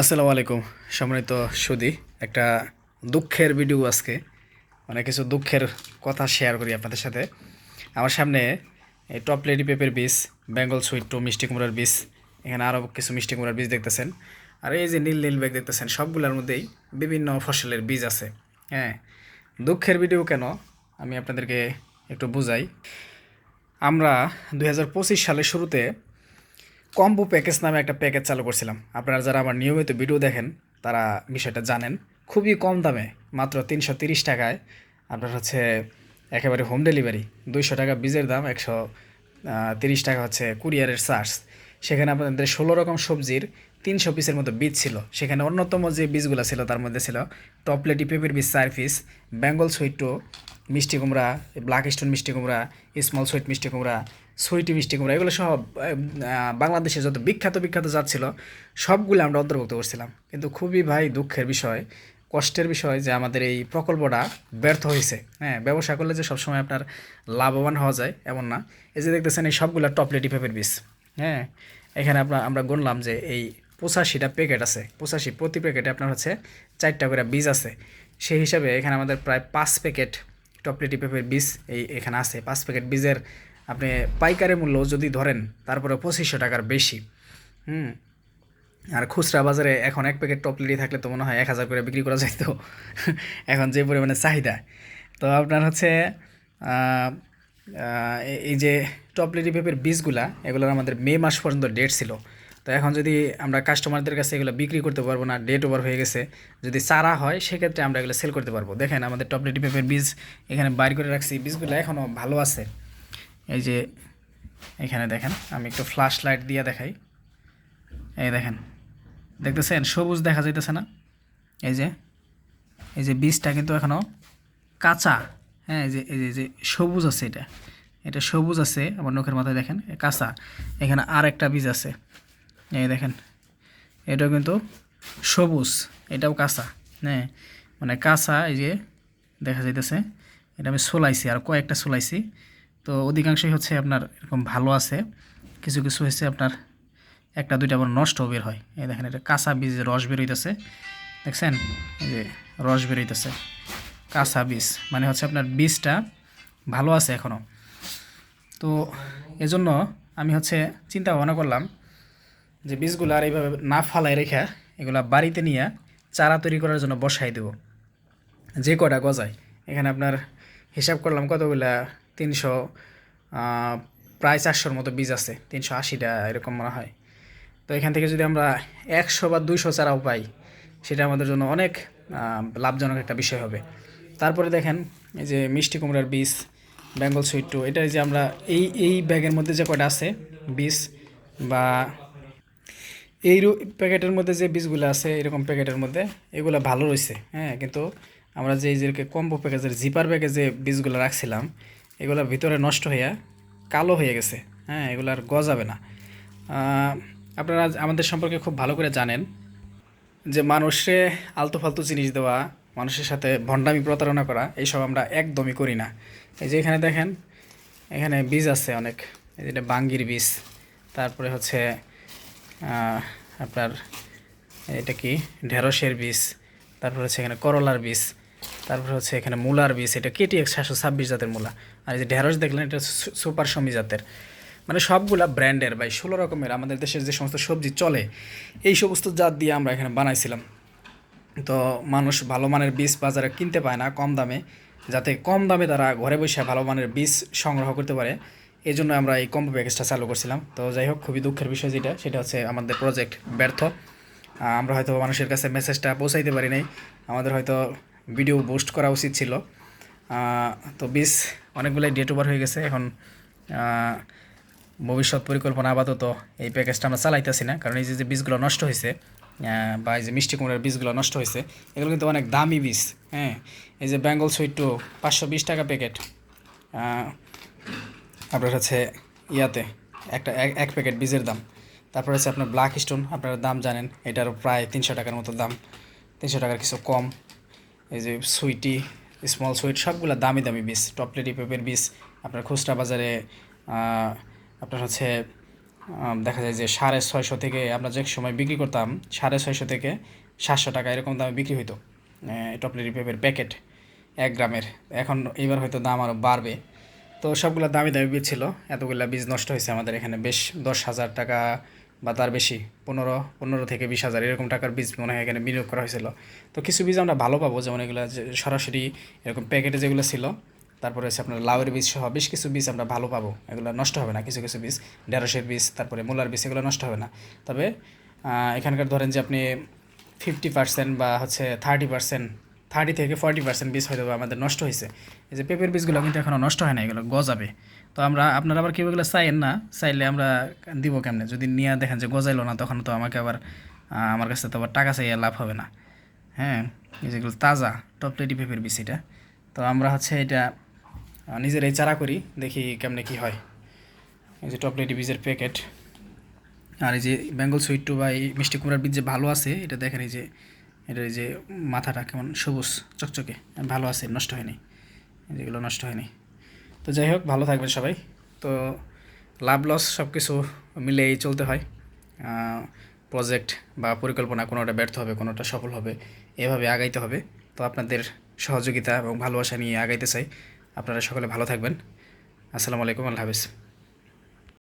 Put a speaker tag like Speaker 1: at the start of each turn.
Speaker 1: আসসালামু আলাইকুম। সম্মানিত সুদি, একটা দুঃখের ভিডিও আজকে। মানে কিছু দুঃখের কথা শেয়ার করি আপনাদের সাথে। আমার সামনে এই টপ লেডি পেপের বীজ বেঙ্গল সুইট টু মিষ্টি কুমড়ার বীজ এখানে আরও কিছু মিষ্টি কুমড়ার বীজ দেখতেছেন। আর এই যে নীল নীল ব্যাগ দেখতেছেন, সবগুলোর মধ্যেই বিভিন্ন ফসলের বীজ আছে। হ্যাঁ দুঃখের ভিডিও কেন? আমি আপনাদেরকে একটু বুঝাই। আমরা দু হাজার পঁচিশ সালের শুরুতে কম্বো প্যাকেজ নামে একটা প্যাকেজ চালু করছিলাম। আপনারা যারা আমার নিয়মিত ভিডিও দেখেন, তারা বিষয়টা জানেন। খুবই কম দামে, মাত্র তিনশো তিরিশ টাকায়। আপনার হচ্ছে একেবারে হোম ডেলিভারি দুইশো টাকা বীজের দাম, একশো তিরিশ টাকা হচ্ছে কুরিয়ারের চার্জ সেখানে আপনাদের ষোলো রকম সবজির তিনশো পিসের মতো বীজ ছিল। সেখানে অন্যতম যে বীজগুলো ছিল, তার মধ্যে ছিল টপলেটি পেপের বীজ চার পিস বেঙ্গল সুইট্টো মিষ্টি কুমড়া ব্ল্যাক স্টোন মিষ্টি কুমড়া স্মল সুইট মিষ্টি কুমড়া সুইটি মিষ্টি কুমড়া এগুলো সব বাংলাদেশে যত বিখ্যাত বিখ্যাত জাত ছিল, সবগুলো আমরা অন্তর্ভুক্ত করছিলাম। কিন্তু খুবই ভাই দুঃখের বিষয়, কষ্টের বিষয় যে আমাদের এই প্রকল্পটা ব্যর্থ হয়েছে। হ্যাঁ ব্যবসা করলে যে সবসময় আপনার লাভবান হওয়া যায়, এমন না। এই যে দেখতেছেন, এই সবগুলো টপলেটি পেপের বীজ হ্যাঁ এখানে আপনার আমরা গুনলাম যে এই পঁচাশিটা প্যাকেট আছে। পঁচাশি, প্রতি প্যাকেটে আপনার হচ্ছে চারটা করে বীজ আছে। সেই হিসাবে এখানে আমাদের প্রায় পাঁচ প্যাকেট টপলেটি পেপের বীজ এই এখানে আছে। পাঁচ প্যাকেট বীজের আপনি পাইকারি মূল্য যদি ধরেন, তারপরে পঁচিশশো টাকার বেশি, হুম? আর খুচরা বাজারে এখন এক প্যাকেট টপলেটি থাকলে তো মনে হয় এক হাজার করে বিক্রি করা যাইতো এখন যে পরিমাণে চাহিদা। তো আপনার হচ্ছে এই- যে টপলেটি পেপের বীজগুলা, এগুলোর আমাদের মে মাস পর্যন্ত ডেট ছিল। তো এখন যদি আমরা কাস্টমারদের কাছে এগুলো বিক্রি করতে পারব না ডেট ওভার হয়ে গেছে, যদি চারা হয়, সেক্ষেত্রে আমরা এগুলো সেল করতে পারব। দেখেন আমাদের টপলেটি পেপের বীজ এখানে বাইর করে রাখছি, বীজগুলো এখনও ভালো আছে। এই যে এখানে দেখেন, আমি একটু ফ্ল্যাশ লাইট দিয়ে দেখাই। এই দেখেন, দেখতেছেন? সবুজ দেখা যাইতেছে না? এই যে এই যে বীজটা কিন্তু এখনও কাঁচা। হ্যাঁ এই যে, এই যে- সবুজ আছে এটা। এটা সবুজ আছে আমার নখের মাথায় দেখেন, কাঁচা। এখানে আর একটা বীজ আছে। এই দেখেন, এটাও কিন্তু সবুজ, এটাও কাঁচা। হ্যাঁ মানে কাঁচা, এই যে দেখা যাইতেছে, এটা আমি সোলাইছি, আর কয়েকটা সোলাইছি। তো অধিকাংশই হচ্ছে আপনার এরকম ভালো আছে। কিছু কিছু হচ্ছে আপনার একটা, দুইটা আবার নষ্ট বের হয়। এই দেখেন, এটা কাঁচা বীজ রস বের হইতেছে, দেখছেন? যে রস বের হইতেছে, কাঁচা বীজ। মানে হচ্ছে আপনার বীজটা ভালো আছে এখনও তো এজন্য আমি হচ্ছে চিন্তা ভাবনা করলাম যে বীজগুলো আর এইভাবে না ফালাই রেখে এগুলা বাড়িতে নিয়ে চারা তৈরি করার জন্য বসাই দেবো। যে কটা গজায়। এখানে আপনার হিসাব করলাম কতগুলা তিনশো প্রায় চারশোর মতো বীজ আছে, তিনশো আশিটা এরকম মনে হয়। তো এখান থেকে যদি আমরা একশো বা দুইশো চারাও পাই, সেটা আমাদের জন্য অনেক লাভজনক একটা বিষয় হবে। তারপরে দেখেন, এই যে মিষ্টি কুমড়ার বীজ, বেঙ্গল সুইট টু, এটা যে আমরা এই এই ব্যাগের মধ্যে যে কটা আছে, বীজ বা এই প্যাকেটের মধ্যে যে বীজগুলো আছে, এরকম প্যাকেটের মধ্যে, এগুলো ভালো রয়েছে হ্যাঁ। কিন্তু আমরা যে যে কম্বো প্যাকেজের, জিপার ব্যাগে যে বীজগুলো রাখছিলাম এগুলো ভিতরে নষ্ট হইয়া কালো হয়ে গেছে। হ্যাঁ এগুলো আর গজাবে না। আপনারা আমাদের সম্পর্কে খুব ভালো করে জানেন যে মানুষে আলতু ফালতু জিনিস দেওয়া, মানুষের সাথে ভণ্ডামি প্রতারণা করা, এইসব আমরা একদমই করি না। এই যে এখানে দেখেন, এখানে বীজ আছে অনেক। যেটা বাঙ্গির বীজ। তারপরে হচ্ছে আপনার এটা কি? ঢেঁড়সের বীজ। তারপরে হচ্ছে এখানে করলার বীজ। তারপর হচ্ছে এখানে মূলার বীজ, এটা কেটি এক সাতশো ছাব্বিশ জাতের মূলা। আর এই যে ঢেঁড়স দেখলেন, এটা সুপার সমী জাতের। মানে সবগুলা ব্র্যান্ডের ভাই, ষোলো রকমের আমাদের দেশের যে সমস্ত সবজি চলে, এই সমস্ত জাত দিয়ে আমরা এখানে বানাইছিলাম। তো মানুষ ভালো মানের বীজ বাজারে কিনতে পায় না কম দামে, যাতে কম দামে তারা ঘরে বসে ভালো মানের বীজ সংগ্রহ করতে পারে। এই জন্য আমরা এই কম্বো প্যাকেজটা চালু করছিলাম। তো যাই হোক, খুবই দুঃখের বিষয় যেটা, সেটা হচ্ছে আমাদের প্রজেক্ট ব্যর্থ। আমরা হয়তো মানুষের কাছে মেসেজটা পৌঁছাইতে পারি নাই। আমাদের হয়তো ভিডিও বুস্ট করা উচিত ছিল। তো বীজ অনেকগুলোই ডেট ওভার হয়ে গেছে। এখন ভবিষ্যৎ পরিকল্পনা আপাতত এই প্যাকেজটা আমরা চালাইতেছি না। কারণ এই যে বীজগুলো নষ্ট হয়েছে বা এই যে মিষ্টি কুমড়ার বীজগুলো নষ্ট হয়েছে এগুলো কিন্তু অনেক দামি বীজ হ্যাঁ? এই যে বেঙ্গল সুইট টু পাঁচশো বিশ টাকা প্যাকেট আপনার হচ্ছে ইয়াতে একটা এক- এক প্যাকেট বীজের দাম। তারপর হচ্ছে আপনার ব্ল্যাক স্টোন আপনারা দাম জানেন, এটারও প্রায় তিনশো টাকার মতো দাম, তিনশো টাকার কিছু কম। এই যে সুইটি স্মল সুইট সবগুলো দামি দামি বীজ টপলেটি পেপের বীজ আপনার খুচরা বাজারে আপনার হচ্ছে দেখা যায় যে সাড়ে ছয়শো থেকে আমরা যে সময় বিক্রি করতাম, সাড়ে ছয়শো থেকে সাতশো টাকা এরকম দামে বিক্রি হইতো টপলেরি পেঁপের প্যাকেট এক গ্রামের। এখন এবার হয়তো দাম আরও বাড়বে। তো সবগুলো দামি দামি বীজ ছিল, এতগুলো বীজ নষ্ট হয়েছে আমাদের এখানে, বেশ দশ হাজার টাকা বা তার বেশি, পনেরো পনেরো থেকে বিশ হাজার, এরকম টাকার বীজ মনে হয় এখানে বিনিয়োগ করা হয়েছিল। তো কিছু বীজ আমরা ভালো পাবো, যেমন এগুলো সরাসরি এরকম প্যাকেটে যেগুলো ছিল, তারপরে হচ্ছে আপনার লাউয়ের বীজ সহ বেশ কিছু বীজ আমরা ভালো পাবো। এগুলো নষ্ট হবে না, কিছু কিছু বীজ, ঢেঁড়সের বীজ, তারপরে মূলার বীজ, এগুলো নষ্ট হবে না। তবে এখানকার ধরেন যে আপনি ফিফটি পার্সেন্ট বা হচ্ছে থার্টি পার্সেন্ট থার্টি থেকে ফর্টি পার্সেন্ট বীজ হয়তো আমাদের নষ্ট হয়েছে। এই যে পেঁপের বীজগুলো কিন্তু এখনও নষ্ট হয় না, এগুলো গজাবে। তো আমরা, আপনারা আবার কেউ এগুলো চাইেন না? চাইলে আমরা দিব কেমনে? যদি নিয়ে দেখেন যে গজাইলো না, তখন তো আমাকে আবার আমার কাছে তো আবার টাকা চাইয়া লাভ হবে না। হ্যাঁ এই যেগুলো তাজা টপ রেডি পেঁপের বীজ এটা। তো আমরা হচ্ছে এটা নিজের এই চারা করি, দেখি কেমনে কি হয়। এই যে টপ রেডি বীজের প্যাকেট আর এই যে বেঙ্গল সুইট টু বা এই মিষ্টি কুমড়ার বীজ যে ভালো আছে, এটা দেখেন এই যে এটার যে মাথাটা কেমন সবুজ, চকচকে, ভালো আছে, নষ্ট হয়নি যেগুলো নষ্ট হয়নি। তো যাই হোক, ভালো থাকবেন সবাই। তো লাভ লস সব কিছু মিলেই চলতে হয়। প্রজেক্ট বা পরিকল্পনা কোনোটা ব্যর্থ হবে, কোনোটা সফল হবে, এভাবে আগাইতে হবে। তো আপনাদের সহযোগিতা এবং ভালোবাসা নিয়ে আগাইতে চাই। আপনারা সকলে ভালো থাকবেন। আসসালামু আলাইকুম, আল্লাহ হাফিজ।